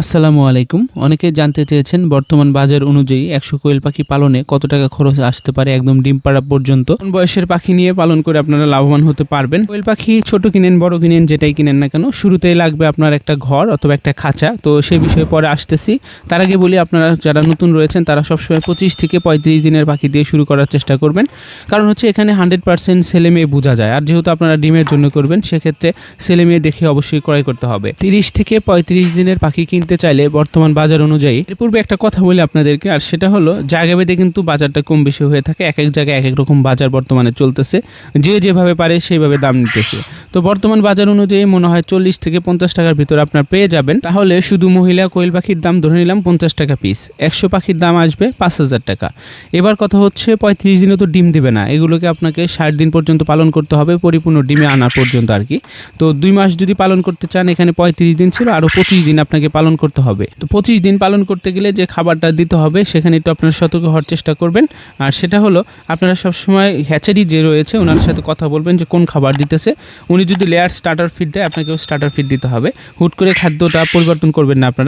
আসসালামু আলাইকুম। অনেকে জানতে চেয়েছেন বর্তমান বাজার অনুযায়ী একশো কোয়েল পাখি পালনে কত টাকা খরচ আসতে পারে একদম ডিম পাড়া পর্যন্ত বয়সের পাখি নিয়ে পালন করে আপনারা লাভবান হতে পারবেন? কোয়েল পাখি ছোট কিনেন, বড় কিনেন, যেটাই কিনেন না কেন, শুরুতেই লাগবে আপনার একটা ঘর অথবা একটা খাঁচা। তো সেই বিষয়ে পরে আসতেছি। তার আগে বলি, আপনারা যারা নতুন রয়েছেন, তারা সবসময় পঁচিশ থেকে পঁয়ত্রিশ দিনের পাখি দিয়ে শুরু করার চেষ্টা করবেন। কারণ হচ্ছে এখানে হান্ড্রেড পার্সেন্ট ছেলে মেয়ে বোঝা যায়। আর যেহেতু আপনারা ডিমের জন্য করবেন, সেক্ষেত্রে ছেলে মেয়ে দেখে অবশ্যই ক্রয় করতে হবে। তিরিশ থেকে পঁয়ত্রিশ দিনের পাখি কিনতে চাইলে বর্তমান বাজার অনুযায়ী, এর পূর্বে একটা কথা বলি আপনাদেরকে, আর সেটা হলো, জায়গা ভেদে কিন্তু বাজারটা কম বেশি হয়ে থাকে, এক এক জায়গায় এক এক রকম বাজার বর্তমানে চলতেছে, যে যেভাবে পারে সেইভাবে দাম নিতেছে। তো বর্তমান বাজার অনুযায়ী মনে হয় চল্লিশ থেকে পঞ্চাশ টাকার ভিতরে আপনার পেয়ে যাবেন। তাহলে শুধু মহিলা কোয়েল পাখির দাম ধরে নিলাম পঞ্চাশ টাকা পিস একশো পাখির দাম আসবে পাঁচ হাজার টাকা। এবার কথা হচ্ছে পঁয়ত্রিশ দিনে তো ডিম দেবে না। এগুলোকে আপনাকে ষাট দিন পর্যন্ত পালন করতে হবে, পরিপূর্ণ ডিমে আনা পর্যন্ত আর কি। তো দুই মাস যদি পালন করতে চান, এখানে পঁয়ত্রিশ দিন ছিল আরও পঁচিশ দিন আপনাকে পালন করতে হবে। তো পঁচিশ দিন পালন করতে গেলে যে খাবারটা দিতে হবে, সেখানে একটু আপনারা সতর্ক হওয়ার চেষ্টা করবেন। আর সেটা হলো, আপনারা সবসময় হ্যাচারি যে রয়েছে, ওনার সাথে কথা বলবেন যে কোন খাবার দিতেছে। উনি যদি লেয়ার স্টার্টার ফিড দেয়, আপনাকেও স্টার্টার ফিড দিতে হবে। হুট করে খাদ্যটা পরিবর্তন করবেন না আপনারা।